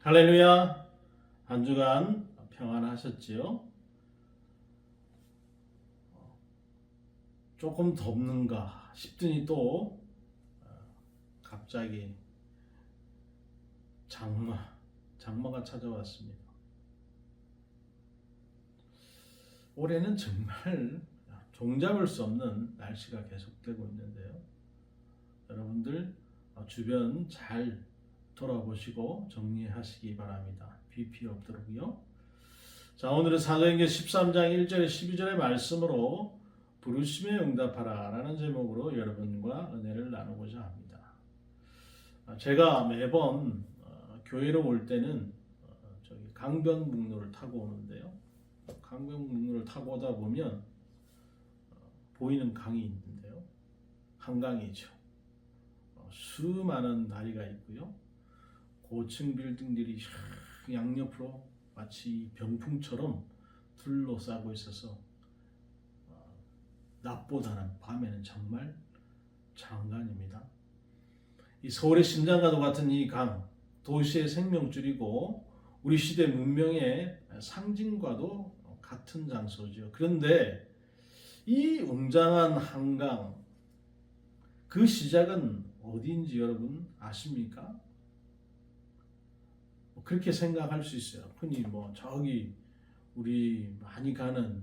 할렐루야. 한 주간 평안하셨지요? 조금 덥는가 싶더니 또 어, 갑자기 장마, 장마가 찾아왔습니다. 올해는 정말 종잡을 수 없는 날씨가 계속되고 있는데요. 여러분들 어, 주변 잘 돌아보시고 정리하시기 바랍니다. 비 피해 없도록요. 자, 오늘은 사도행전 13장 1절에 12절의 말씀으로 부르심에 응답하라 라는 제목으로 여러분과 은혜를 나누고자 합니다. 아, 제가 매번 어, 교회로 올 때는 어, 저기 강변북로를 타고 오는데요. 강변북로를 타고 오다 보면 어, 보이는 강이 있는데요. 한강이죠. 어, 수많은 다리가 있고요. 고층 빌딩들이 샥 양옆으로 마치 병풍처럼 둘러싸고 있어서 어, 낮보다는 밤에는 정말 장관입니다. 이 서울의 심장과도 같은 이 강, 도시의 생명줄이고 우리 시대 문명의 상징과도 같은 장소죠. 그런데 이 웅장한 한강 그 시작은 어디인지 여러분 아십니까? 뭐 그렇게 생각할 수 있어요. 흔히 뭐 저기 우리 많이 가는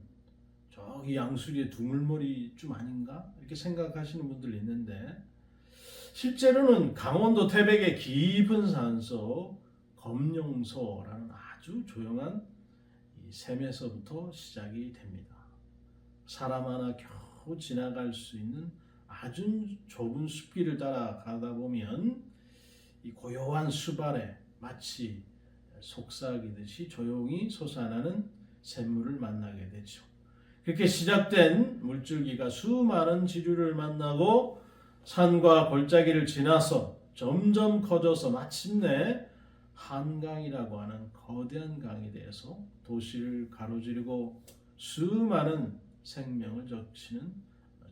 저기 양수리의 두물머리쯤 아닌가 이렇게 생각하시는 분들 있는데 실제로는 강원도 태백의 깊은 산속 검룡소라는 아주 조용한 이 샘에서부터 시작이 됩니다. 사람 하나 겨우 지나갈 수 있는 아주 좁은 숲길을 따라가다 보면 이 고요한 숲 아래 마치 속삭이듯이 조용히 솟아나는 샘물을 만나게 되죠. 그렇게 시작된 물줄기가 수많은 지류를 만나고 산과 골짜기를 지나서 점점 커져서 마침내 한강이라고 하는 거대한 강이 되어서 도시를 가로지르고 수많은 생명을 적시는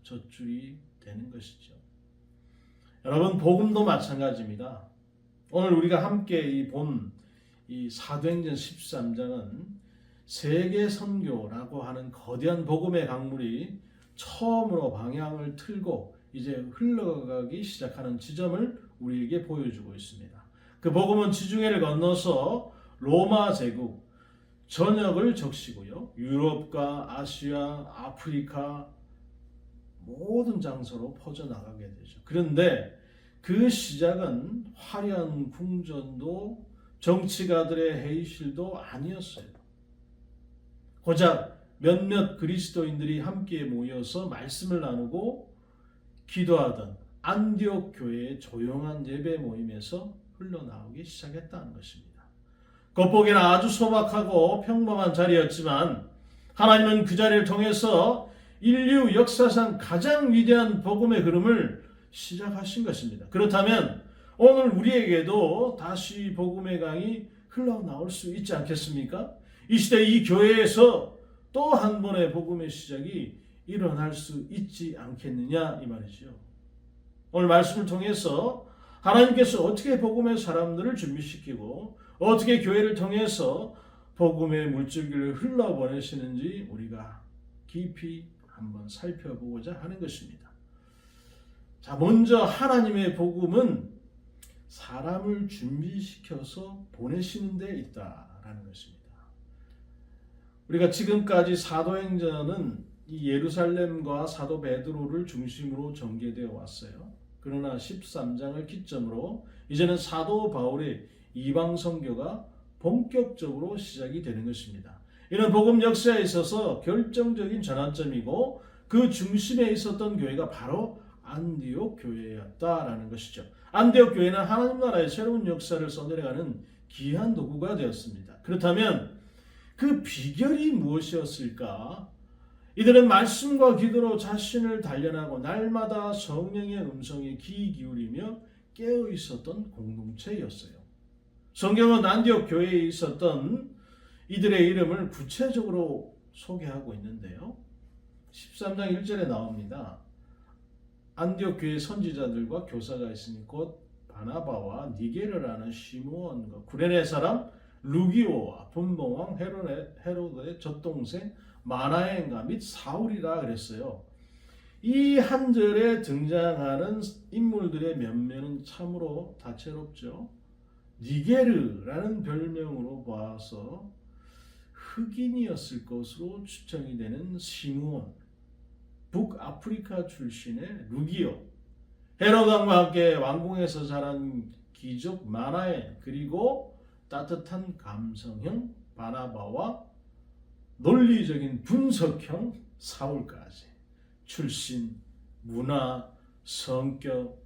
젖줄이 되는 것이죠. 여러분 복음도 마찬가지입니다. 오늘 우리가 함께 이 본 이 사도행전 13장은 세계 선교라고 하는 거대한 복음의 강물이 처음으로 방향을 틀고 이제 흘러가기 시작하는 지점을 우리에게 보여주고 있습니다. 그 복음은 지중해를 건너서 로마 제국 전역을 적시고요. 유럽과 아시아, 아프리카 모든 장소로 퍼져나가게 되죠. 그런데 그 시작은 화려한 궁전도 정치가들의 회의실도 아니었어요. 고작 몇몇 그리스도인들이 함께 모여서 말씀을 나누고 기도하던 안디옥 교회의 조용한 예배 모임에서 흘러나오기 시작했다는 것입니다. 겉보기는 아주 소박하고 평범한 자리였지만 하나님은 그 자리를 통해서 인류 역사상 가장 위대한 복음의 흐름을 시작하신 것입니다. 그렇다면 오늘 우리에게도 다시 복음의 강이 흘러나올 수 있지 않겠습니까? 이 시대 이 교회에서 또 한 번의 복음의 시작이 일어날 수 있지 않겠느냐 이 말이죠. 오늘 말씀을 통해서 하나님께서 어떻게 복음의 사람들을 준비시키고 어떻게 교회를 통해서 복음의 물줄기를 흘러보내시는지 우리가 깊이 한번 살펴보고자 하는 것입니다. 자, 먼저 하나님의 복음은 사람을 준비시켜서 보내시는 데 있다라는 것입니다. 우리가 지금까지 사도행전은 이 예루살렘과 사도 베드로를 중심으로 전개되어 왔어요. 그러나 13장을 기점으로 이제는 사도 바울의 이방 선교가 본격적으로 시작이 되는 것입니다. 이는 복음 역사에 있어서 결정적인 전환점이고 그 중심에 있었던 교회가 바로 안디옥 교회였다라는 것이죠. 안디옥 교회는 하나님 나라의 새로운 역사를 써내려가는 귀한 도구가 되었습니다. 그렇다면 그 비결이 무엇이었을까? 이들은 말씀과 기도로 자신을 단련하고 날마다 성령의 음성에 귀 기울이며 깨어 있었던 공동체였어요. 성경은 안디옥 교회에 있었던 이들의 이름을 구체적으로 소개하고 있는데요. 13장 1절에 나옵니다. 안디옥 교회 선지자들과 교사가 있으니 곧 바나바와 니게르라는 시므온과 구레네 사람 루기오와 분봉왕 헤로데, 헤로드의 젖동생 마나엔가 및 사울이라 그랬어요. 이 한 절에 등장하는 인물들의 면면은 참으로 다채롭죠. 니게르라는 별명으로 봐서 흑인이었을 것으로 추정이 되는 시므온, 북아프리카 출신의 루기오, 헤로당과 함께 왕궁에서 자란 귀족 마나엔, 그리고 따뜻한 감성형 바나바와 논리적인 분석형 사울까지 출신, 문화, 성격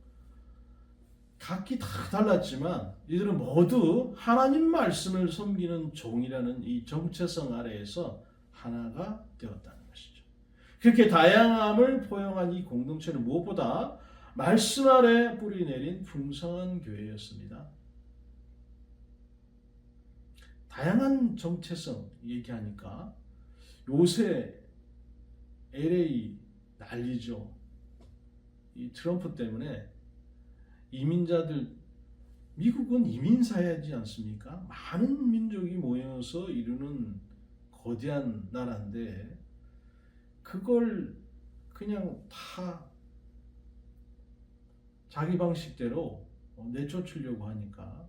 각기 다 달랐지만 이들은 모두 하나님 말씀을 섬기는 종이라는 이 정체성 아래에서 하나가 것이죠. 그렇게 다양함을 포용한 이 공동체는 무엇보다 말씀 아래 뿌리 내린 풍성한 교회였습니다. 다양한 정체성 얘기하니까 요새 LA 난리죠. 이 트럼프 때문에 이민자들 미국은 이민 사회지 않습니까? 많은 민족이 모여서 이루는 거대한 나라인데 그걸 그냥 다 자기 방식대로 내쫓으려고 하니까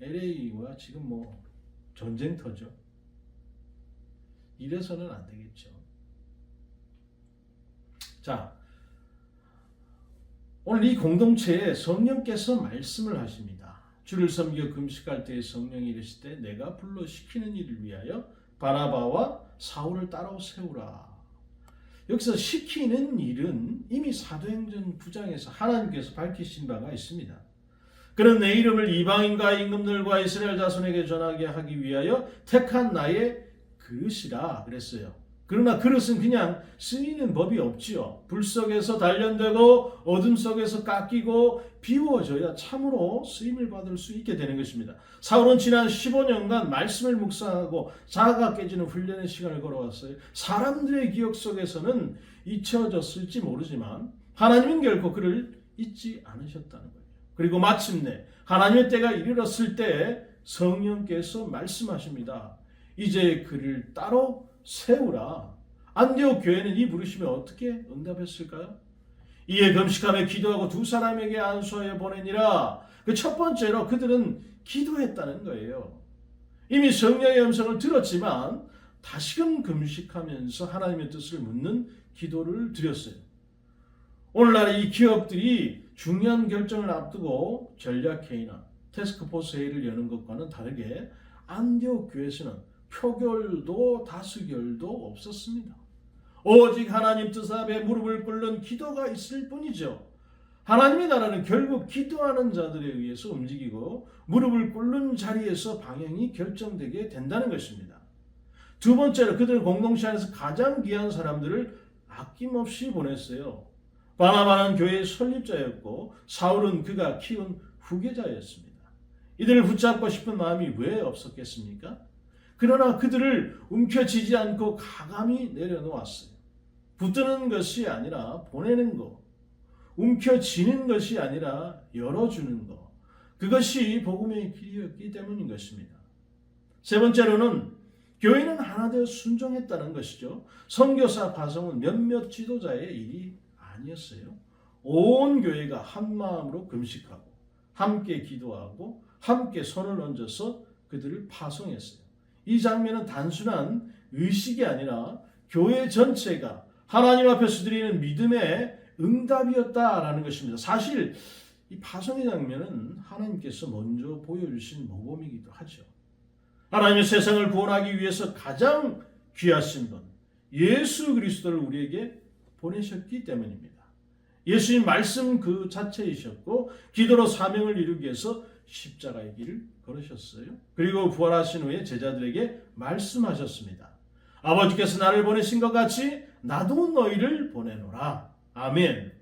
LA와 지금 뭐 전쟁터죠. 이래서는 안 되겠죠. 자, 오늘 이 공동체에 성령께서 말씀을 하십니다. 주를 섬겨 금식할 때에 성령이 이르실 때 내가 불러 시키는 일을 위하여 바나바와 사울을 따로 세우라. 여기서 시키는 일은 이미 사도행전 9장에서 하나님께서 밝히신 바가 있습니다. 그는 내 이름을 이방인과 임금들과 이스라엘 자손에게 전하게 하기 위하여 택한 나의 그릇이라 그랬어요. 그러나 그릇은 그냥 쓰이는 법이 없지요. 불 속에서 단련되고 어둠 속에서 깎이고 비워져야 참으로 쓰임을 받을 수 있게 되는 것입니다. 사울은 지난 15년간 말씀을 묵상하고 자아가 깨지는 훈련의 시간을 걸어왔어요. 사람들의 기억 속에서는 잊혀졌을지 모르지만 하나님은 결코 그를 잊지 않으셨다는 거예요. 그리고 마침내 하나님의 때가 이르렀을 때 성령께서 말씀하십니다. 이제 그를 따로 세우라. 안디옥 교회는 이 부르심에 어떻게 응답했을까요? 이에 금식하며 기도하고 두 사람에게 안수하여 보내니라. 그 첫 번째로 그들은 기도했다는 거예요. 이미 성령의 음성을 들었지만 다시금 금식하면서 하나님의 뜻을 묻는 기도를 드렸어요. 오늘날 이 기업들이 중요한 결정을 앞두고 전략 회의나 테스크포스 회의를 여는 것과는 다르게 안디옥 교회에서는 표결도 다수결도 없었습니다. 오직 하나님 뜻 앞에 무릎을 꿇는 기도가 있을 뿐이죠. 하나님의 나라는 결국 기도하는 자들에 의해서 움직이고 무릎을 꿇는 자리에서 방향이 결정되게 된다는 것입니다. 두 번째로 그들은 공동체 안에서 가장 귀한 사람들을 아낌없이 보냈어요. 바나바는 교회의 설립자였고 사울은 그가 키운 후계자였습니다. 이들을 붙잡고 싶은 마음이 왜 없었겠습니까? 그러나 그들을 움켜쥐지 않고 가감히 내려놓았어요. 붙드는 것이 아니라 보내는 것, 움켜쥐는 것이 아니라 열어주는 것, 그것이 복음의 길이었기 때문인 것입니다. 세 번째로는 교회는 하나 되어 순종했다는 것이죠. 선교사 과정은 몇몇 지도자의 일이 아니었어요. 온 교회가 한 마음으로 금식하고 함께 기도하고 함께 손을 얹어서 그들을 파송했어요. 이 장면은 단순한 의식이 아니라 교회 전체가 하나님 앞에서 드리는 믿음의 응답이었다라는 것입니다. 사실 이 파송의 장면은 하나님께서 먼저 보여주신 모범이기도 하죠. 하나님의 세상을 구원하기 위해서 가장 귀하신 분 예수 그리스도를 우리에게 보내셨기 때문입니다. 예수님 말씀 그 자체이셨고 기도로 사명을 이루기 위해서 십자가의 길을 걸으셨어요. 그리고 부활하신 후에 제자들에게 말씀하셨습니다. 아버지께서 나를 보내신 것 같이 나도 너희를 보내노라. 아멘.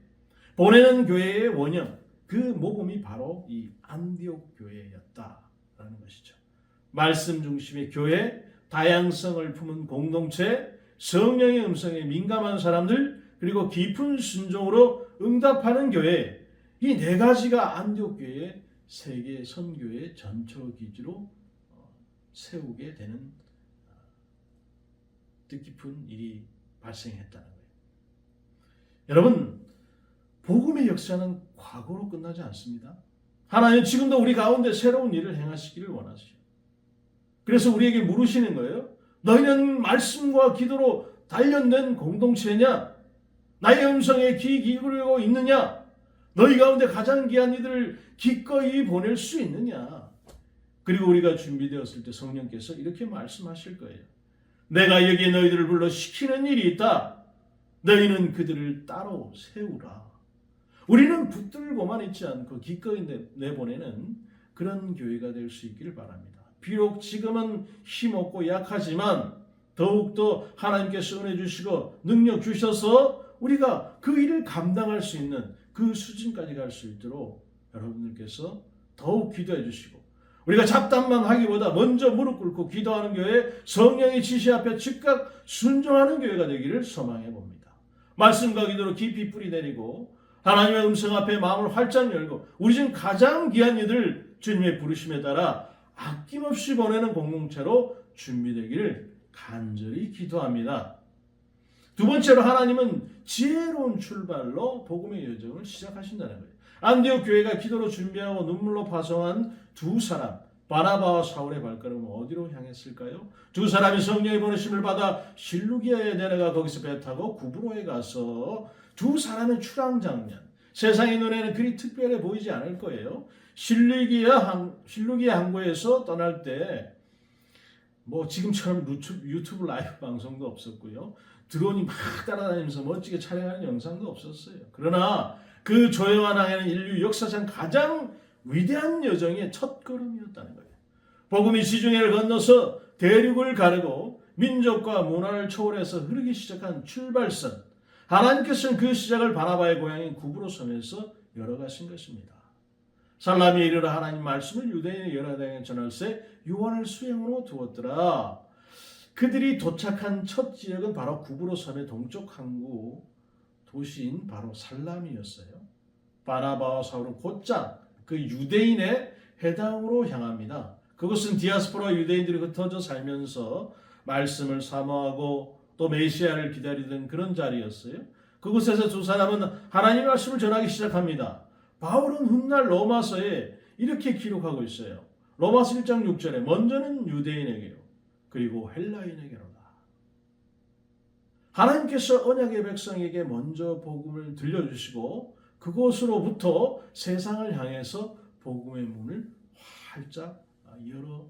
보내는 교회의 원형, 그 모범이 바로 이 안디옥 교회였다라는 것이죠. 말씀 중심의 교회, 다양성을 품은 공동체, 성령의 음성에 민감한 사람들, 그리고 깊은 순종으로 응답하는 교회, 이이네 가지가 안디옥 교회의 세계 선교의 전초 기지로 어, 세우게 되는 어, 뜻깊은 일이 발생했다는 거예요. 여러분, 복음의 역사는 과거로 끝나지 않습니다. 하나님 지금도 우리 가운데 새로운 일을 행하시기를 원하시죠. 그래서 우리에게 물으시는 거예요. 너희는 말씀과 기도로 단련된 공동체냐? 나의 음성에 귀 기울이고 있느냐? 너희 가운데 가장 귀한 이들을 기꺼이 보낼 수 있느냐? 그리고 우리가 준비되었을 때 성령께서 이렇게 말씀하실 거예요. 내가 여기 너희들을 불러 시키는 일이 있다. 너희는 그들을 따로 세우라. 우리는 붙들고만 있지 않고 기꺼이 내- 내보내는 그런 교회가 될 수 있기를 바랍니다. 비록 지금은 힘없고 약하지만 더욱더 하나님께서 은혜 주시고 능력 주셔서 우리가 그 일을 감당할 수 있는 그 수준까지 갈 수 있도록 여러분들께서 더욱 기도해 주시고 우리가 잡담만 하기보다 먼저 무릎 꿇고 기도하는 교회 성령의 지시 앞에 즉각 순종하는 교회가 되기를 소망해 봅니다. 말씀과 기도로 깊이 뿌리 내리고 하나님의 음성 앞에 마음을 활짝 열고 우리 중 가장 귀한 이들 주님의 부르심에 따라 아낌없이 보내는 공동체로 준비되기를 간절히 기도합니다. 두 번째로 하나님은 지혜로운 출발로 복음의 여정을 시작하신다는 거예요. 안디옥 교회가 기도로 준비하고 눈물로 파송한 두 사람 바나바와 사울의 발걸음은 어디로 향했을까요? 두 사람이 성령의 보내심을 받아 실루기아에 내려가 거기서 배 타고 구브로에 가서 두 사람의 출항 장면 세상의 눈에는 그리 특별해 보이지 않을 거예요. 실루기아 항 실루기아 항구에서 떠날 때 뭐 지금처럼 유튜브, 유튜브 라이브 방송도 없었고요. 드론이 막 따라다니면서 멋지게 촬영하는 영상도 없었어요. 그러나 그 조용한 항해는 인류 역사상 가장 위대한 여정의 첫 걸음이었다는 거예요. 복음이 지중해를 건너서 대륙을 가르고 민족과 문화를 초월해서 흐르기 시작한 출발선. 하나님께서는 그 시작을 바나바의 고향인 구브로 섬에서 열어가신 것입니다. 살람이 이르러 하나님 말씀을 유대인의 연하당에 전할세 요한을 수행으로 두었더라. 그들이 도착한 첫 지역은 바로 구브로 섬의 동쪽 항구 도시인 바로 살람이었어요. 바나바와 사울은 곧장 그 유대인의 해당으로 향합니다. 그것은 디아스포라 유대인들이 흩어져 살면서 말씀을 사모하고 또 메시아를 기다리던 그런 자리였어요. 그곳에서 두 사람은 하나님의 말씀을 전하기 시작합니다. 바울은 훗날 로마서에 이렇게 기록하고 있어요. 로마서 1장 6절에 먼저는 유대인에게로 그리고 헬라인에게로다. 하나님께서 언약의 백성에게 먼저 복음을 들려주시고 그곳으로부터 세상을 향해서 복음의 문을 활짝 열어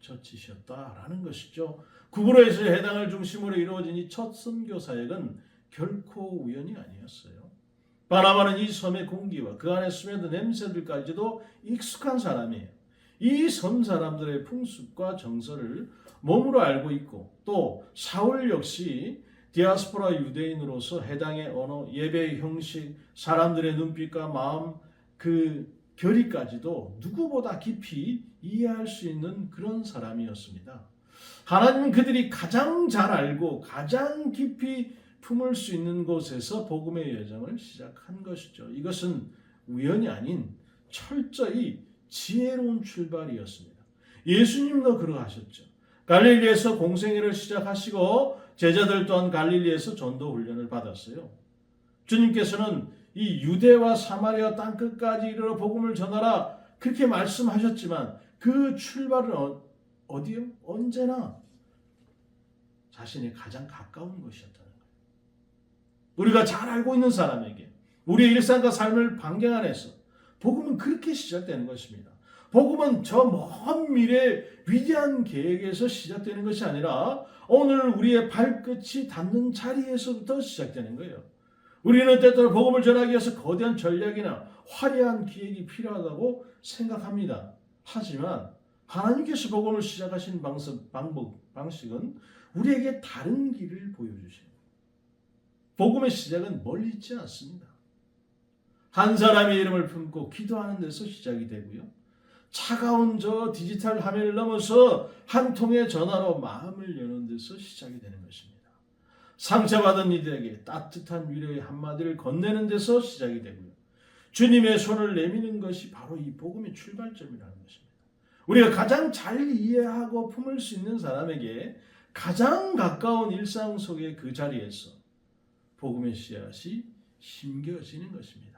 젖히셨다라는 것이죠. 구브로에서 해당을 중심으로 이루어진 이 첫 선교 사역은 결코 우연이 아니었어요. 바나바는 이 섬의 공기와 그 안에 스며든 냄새들까지도 익숙한 사람이에요. 이 섬 사람들의 풍습과 정서를 몸으로 알고 있고 또 사울 역시 디아스포라 유대인으로서 해당의 언어, 예배의 형식, 사람들의 눈빛과 마음, 그 결의까지도 누구보다 깊이 이해할 수 있는 그런 사람이었습니다. 하나님은 그들이 가장 잘 알고 가장 깊이 품을 수 있는 곳에서 복음의 여정을 시작한 것이죠. 이것은 우연이 아닌 철저히 지혜로운 출발이었습니다. 예수님도 그러하셨죠. 갈릴리에서 공생애를 시작하시고 제자들 또한 갈릴리에서 전도 훈련을 받았어요. 주님께서는 이 유대와 사마리아 땅 끝까지 이르러 복음을 전하라 그렇게 말씀하셨지만 그 출발은 어, 어디요? 언제나 자신이 가장 가까운 것이었다는 거예요. 우리가 잘 알고 있는 사람에게 우리의 일상과 삶을 반경 안에서 복음은 그렇게 시작되는 것입니다. 복음은 저 먼 미래 위대한 계획에서 시작되는 것이 아니라 오늘 우리의 발끝이 닿는 자리에서부터 시작되는 거예요. 우리는 때때로 복음을 전하기 위해서 거대한 전략이나 화려한 기획이 필요하다고 생각합니다. 하지만 하나님께서 복음을 시작하신 방식, 방법, 방식은 우리에게 다른 길을 보여주십니다. 복음의 시작은 멀리 있지 않습니다. 한 사람의 이름을 품고 기도하는 데서 시작이 되고요. 차가운 저 디지털 화면을 넘어서 한 통의 전화로 마음을 여는 데서 시작이 되는 것입니다. 상처받은 이들에게 따뜻한 위로의 한마디를 건네는 데서 시작이 되고요. 주님의 손을 내미는 것이 바로 이 복음의 출발점이라는 것입니다. 우리가 가장 잘 이해하고 품을 수 있는 사람에게 가장 가까운 일상 속의 그 자리에서 복음의 씨앗이 심겨지는 것입니다.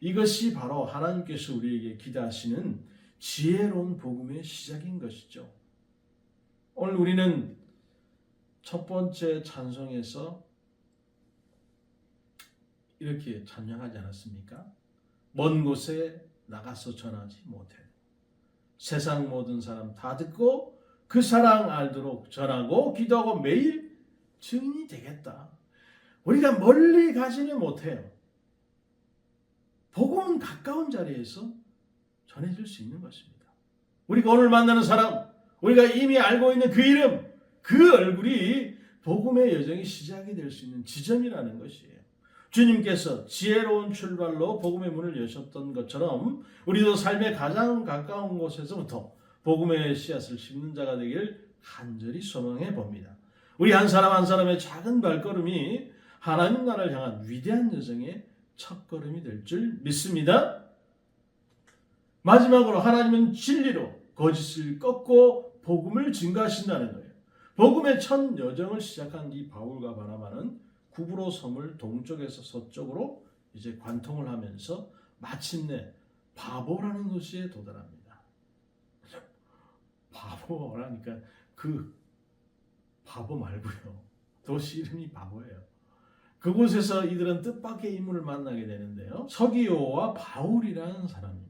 이것이 바로 하나님께서 우리에게 기대하시는 지혜로운 복음의 시작인 것이죠. 오늘 우리는 첫 번째 찬송에서 이렇게 찬양하지 않았습니까? 먼 곳에 나가서 전하지 못해. 세상 모든 사람 다 듣고 그 사랑 알도록 전하고 기도하고 매일 증인이 되겠다. 우리가 멀리 가지는 못해요. 복음은 가까운 자리에서 전해질 수 있는 것입니다. 우리가 오늘 만나는 사람, 우리가 이미 알고 있는 그 이름, 그 얼굴이 복음의 여정이 시작이 될 수 있는 지점이라는 것이에요. 주님께서 지혜로운 출발로 복음의 문을 여셨던 것처럼 우리도 삶의 가장 가까운 곳에서부터 복음의 씨앗을 심는 자가 되기를 간절히 소망해 봅니다. 우리 한 사람 한 사람의 작은 발걸음이 하나님 나라를 향한 위대한 여정의 첫걸음이 될 줄 믿습니다. 마지막으로 하나님은 진리로 거짓을 꺾고 복음을 증가하신다는 거예요. 복음의 첫 여정을 시작한 이 바울과 바나바는 구브로 섬을 동쪽에서 서쪽으로 이제 관통을 하면서 마침내 바보라는 도시에 도달합니다. 바보라니까 그 바보 말고요. 도시 이름이 바보예요. 그곳에서 이들은 뜻밖의 인물을 만나게 되는데요. 서기오와 바울이라는 사람입니다.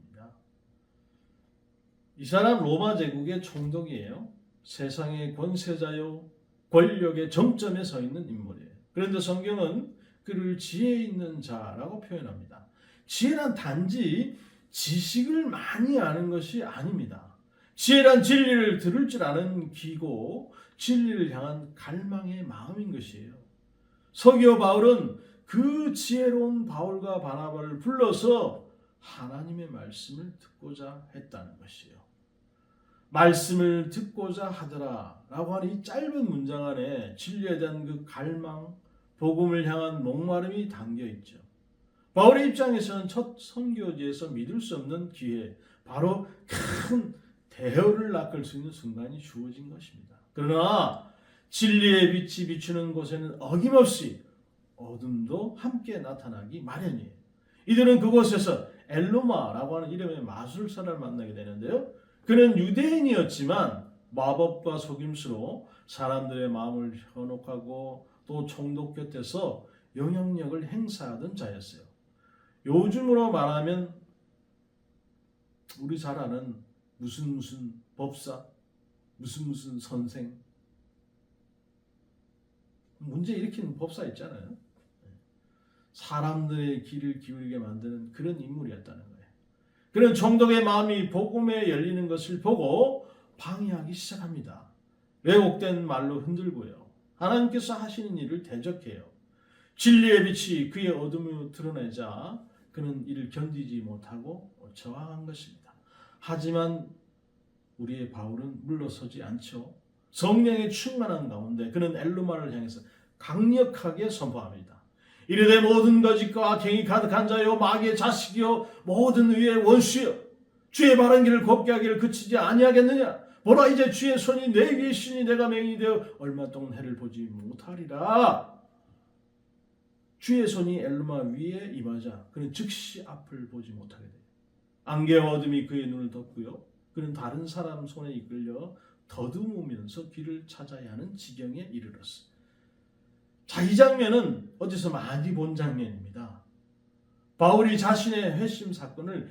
이 사람 로마 제국의 총독이에요. 세상의 권세자요, 권력의 정점에 서 있는 인물이에요. 그런데 성경은 그를 지혜 있는 자라고 표현합니다. 지혜란 단지 지식을 많이 아는 것이 아닙니다. 지혜란 진리를 들을 줄 아는 귀고 진리를 향한 갈망의 마음인 것이에요. 서기오 바울은 그 지혜로운 바울과 바나바를 불러서 하나님의 말씀을 듣고자 했다는 것이에요. 말씀을 듣고자 하더라라고 하는 이 짧은 문장 안에 진리에 대한 그 갈망, 복음을 향한 목마름이 담겨 있죠. 바울의 입장에서는 첫 선교지에서 믿을 수 없는 기회, 바로 큰 대열을 낚을 수 있는 순간이 주어진 것입니다. 그러나 진리의 빛이 비추는 곳에는 어김없이 어둠도 함께 나타나기 마련이에요. 이들은 그곳에서 엘로마라고 하는 이름의 마술사를 만나게 되는데요. 그는 유대인이었지만 마법과 속임수로 사람들의 마음을 현혹하고 또 총독 곁에서 영향력을 행사하던 자였어요. 요즘으로 말하면 우리 잘 아는 무슨 무슨 법사, 무슨 무슨 선생, 문제 일으키는 법사 있잖아요. 사람들의 귀를 기울이게 만드는 그런 인물이었다는 거예요. 그런 총독의 마음이 복음에 열리는 것을 보고 방해하기 시작합니다. 왜곡된 말로 흔들고요. 하나님께서 하시는 일을 대적해요. 진리의 빛이 그의 어둠을 드러내자 그는 이를 견디지 못하고 저항한 것입니다. 하지만 우리의 바울은 물러서지 않죠. 성령의 충만한 가운데 그는 엘루마를 향해서 강력하게 선포합니다. 이르되 모든 거짓과 갱이 가득한 자요 마귀의 자식이요 모든 의의 원수요 주의 바른 길을 곱게 하기를 그치지 아니하겠느냐? 보라 이제 주의 손이 내 위에 있으니 내가 맹인이 되어 얼마 동안 해를 보지 못하리라. 주의 손이 엘루마 위에 임하자. 그는 즉시 앞을 보지 못하게 돼요 안개와 어둠이 그의 눈을 덮고요. 그는 다른 사람 손에 이끌려 더듬으면서 길을 찾아야 하는 지경에 이르렀어. 자, 이 장면은 어디서 많이 본 장면입니다. 바울이 자신의 회심 사건을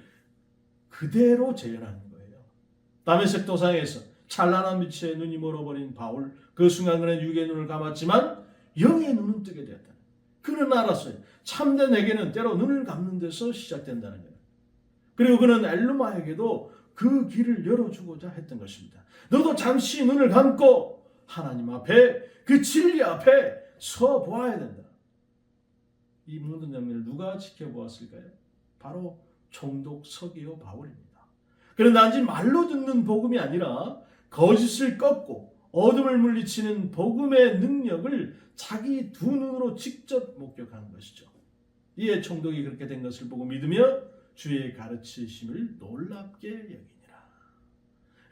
그대로 재현하는 거예요. 다메섹 도상에서 찬란한 빛에 눈이 멀어버린 바울, 그 순간 그는 육의 눈을 감았지만 영의 눈은 뜨게 되었다. 그는 알았어요. 참된 에게는 때로 눈을 감는 데서 시작된다는 거예요. 그리고 그는 엘루마에게도 그 길을 열어주고자 했던 것입니다. 너도 잠시 눈을 감고 하나님 앞에 그 진리 앞에 서 보아야 된다. 이 모든 장면을 누가 지켜보았을까요? 바로 총독 서기오 바울입니다. 그런데 단지 말로 듣는 복음이 아니라 거짓을 꺾고 어둠을 물리치는 복음의 능력을 자기 두 눈으로 직접 목격하는 것이죠. 이에 총독이 그렇게 된 것을 보고 믿으며 주의 가르치심을 놀랍게 여기니라.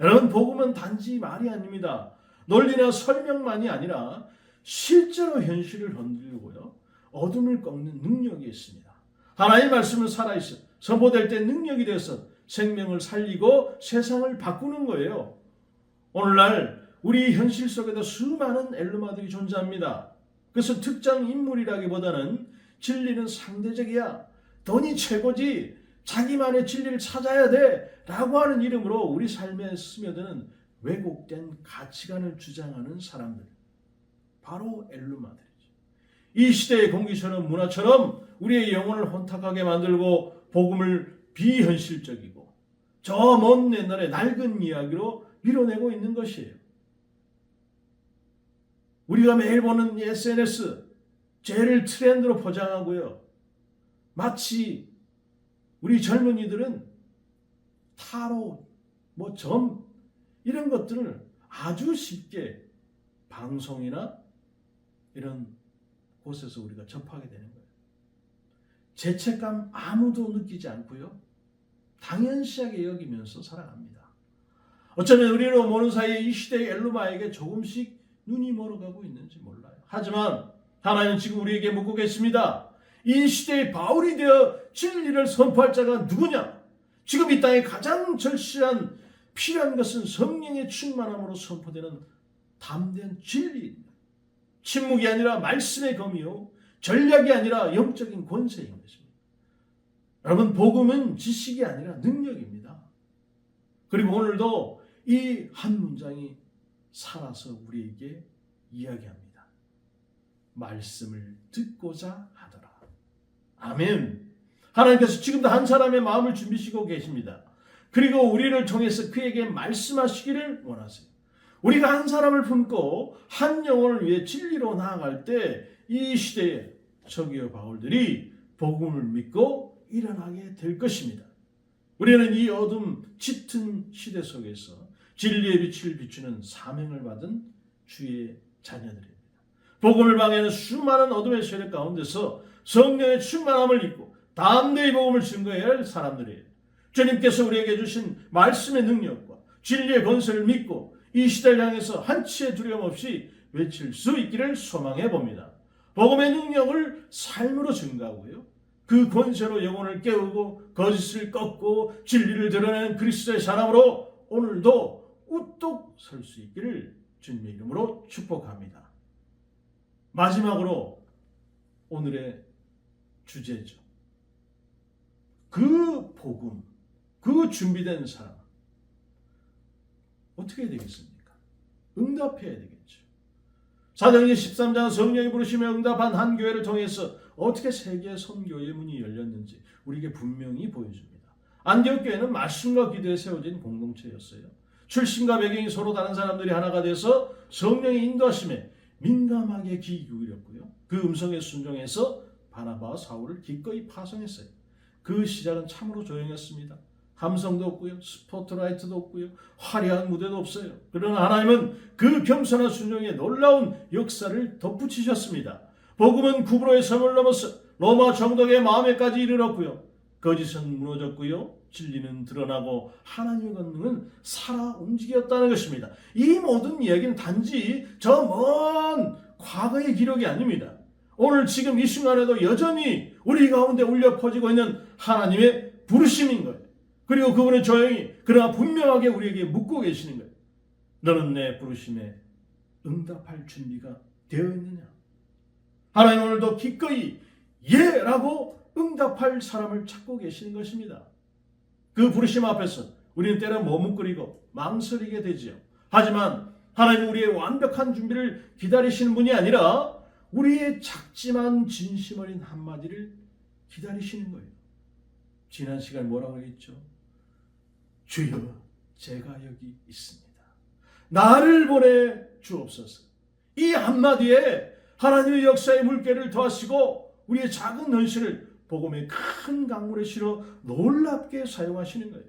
여러분 복음은 단지 말이 아닙니다. 논리나 설명만이 아니라 실제로 현실을 흔들고요. 어둠을 꺾는 능력이 있습니다. 하나님의 말씀은 살아있어 선포될 때 능력이 되어서 생명을 살리고 세상을 바꾸는 거예요. 오늘날 우리 현실 속에도 수많은 엘루마들이 존재합니다. 그래서 특정 인물이라기보다는 진리는 상대적이야. 돈이 최고지. 자기만의 진리를 찾아야 돼. 라고 하는 이름으로 우리 삶에 스며드는 왜곡된 가치관을 주장하는 사람들. 바로 엘루마들이죠. 이 시대의 공기처럼 문화처럼 우리의 영혼을 혼탁하게 만들고 복음을 비현실적이고 저 먼 옛날의 낡은 이야기로 밀어내고 있는 것이에요. 우리가 매일 보는 이 SNS 죄를 트렌드로 포장하고요. 마치 우리 젊은이들은 타로, 뭐 점 이런 것들을 아주 쉽게 방송이나 이런 곳에서 우리가 접하게 되는 거예요. 죄책감 아무도 느끼지 않고요. 당연시하게 여기면서 살아갑니다. 어쩌면 우리로 모는 사이에 이 시대의 엘루마에게 조금씩 눈이 멀어가고 있는지 몰라요. 하지만 하나님은 지금 우리에게 묻고 계십니다. 이 시대의 바울이 되어 진리를 선포할 자가 누구냐? 지금 이 땅에 가장 절실한 필요한 것은 성령의 충만함으로 선포되는 담대한 진리입니다. 침묵이 아니라 말씀의 검이요. 전략이 아니라 영적인 권세인 것입니다. 여러분, 복음은 지식이 아니라 능력입니다. 그리고 오늘도 이 한 문장이 살아서 우리에게 이야기합니다. 말씀을 듣고자 하더라. 아멘. 하나님께서 지금도 한 사람의 마음을 준비시고 계십니다. 그리고 우리를 통해서 그에게 말씀하시기를 원하세요. 우리가 한 사람을 품고 한 영혼을 위해 진리로 나아갈 때 이 시대에 서기어 바울들이 복음을 믿고 일어나게 될 것입니다. 우리는 이 어둠 짙은 시대 속에서 진리의 빛을 비추는 사명을 받은 주의 자녀들입니다. 복음을 방해하는 수많은 어둠의 세력 가운데서 성령의 충만함을 입고 담대히 복음을 증거해야 할 사람들이에요. 주님께서 우리에게 주신 말씀의 능력과 진리의 권세를 믿고 이 시대를 향해서 한치의 두려움 없이 외칠 수 있기를 소망해 봅니다. 복음의 능력을 삶으로 증가하고요. 그 권세로 영혼을 깨우고 거짓을 꺾고 진리를 드러내는 그리스도의 사람으로 오늘도 우뚝 설 수 있기를 주님의 이름으로 축복합니다. 마지막으로 오늘의 주제죠. 그 복음, 그 준비된 사람 어떻게 되겠습니까? 응답해야 되겠죠. 사도행전 13장 성령이 부르시며 응답한 한 교회를 통해서 어떻게 세계 선교의 문이 열렸는지 우리에게 분명히 보여줍니다. 안디옥 교회는 말씀과 기도에 세워진 공동체였어요. 출신과 배경이 서로 다른 사람들이 하나가 돼서 성령의 인도하심에 민감하게 귀 기울였고요. 그 음성에 순종해서 바나바와 사울을 기꺼이 파송했어요. 그 시작은 참으로 조용했습니다. 함성도 없고요. 스포트라이트도 없고요. 화려한 무대도 없어요. 그러나 하나님은 그 겸손한 순종에 놀라운 역사를 덧붙이셨습니다. 복음은 구브로의 섬을 넘어서 로마 정독의 마음에까지 이르렀고요. 거짓은 무너졌고요. 진리는 드러나고 하나님의 권능은 살아 움직였다는 것입니다. 이 모든 이야기는 단지 저 먼 과거의 기록이 아닙니다. 오늘 지금 이 순간에도 여전히 우리 가운데 울려 퍼지고 있는 하나님의 부르심인 거예요. 그리고 그분은 조용히 그러나 분명하게 우리에게 묻고 계시는 거예요. 너는 내 부르심에 응답할 준비가 되어 있느냐? 하나님 오늘도 기꺼이 예라고 응답할 사람을 찾고 계시는 것입니다. 그 부르심 앞에서 우리는 때로 머뭇거리고 망설이게 되지요. 하지만 하나님 우리의 완벽한 준비를 기다리시는 분이 아니라 우리의 작지만 진심 어린 한마디를 기다리시는 거예요. 지난 시간 뭐라고 했죠? 주여, 제가 여기 있습니다. 나를 보내 주옵소서. 이 한마디에 하나님의 역사의 물결을 더하시고 우리의 작은 현실을 복음의 큰 강물에 실어 놀랍게 사용하시는 거예요.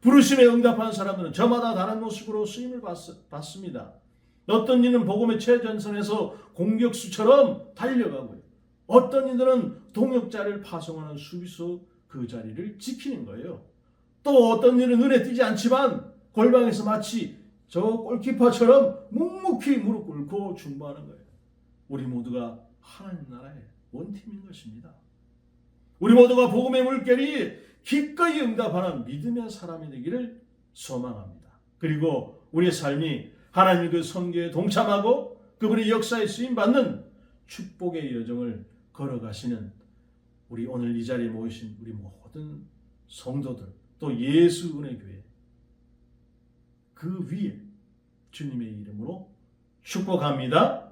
부르심에 응답한 사람들은 저마다 다른 모습으로 쓰임을 받습니다. 어떤 이는 복음의 최전선에서 공격수처럼 달려가고요. 어떤 이들은 동역자를 파송하는 수비수 그 자리를 지키는 거예요. 또 어떤 일은 눈에 띄지 않지만 골방에서 마치 저 골키퍼처럼 묵묵히 무릎 꿇고 중보하는 거예요. 우리 모두가 하나님 나라의 원팀인 것입니다. 우리 모두가 복음의 물결이 기꺼이 응답하는 믿음의 사람이 되기를 소망합니다. 그리고 우리의 삶이 하나님 그 선교에 동참하고 그분의 역사에 쓰임 받는 축복의 여정을 걸어가시는 우리 오늘 이 자리에 모이신 우리 모든 성도들 또 예수 은혜 교회 그 위에 주님의 이름으로 축복합니다.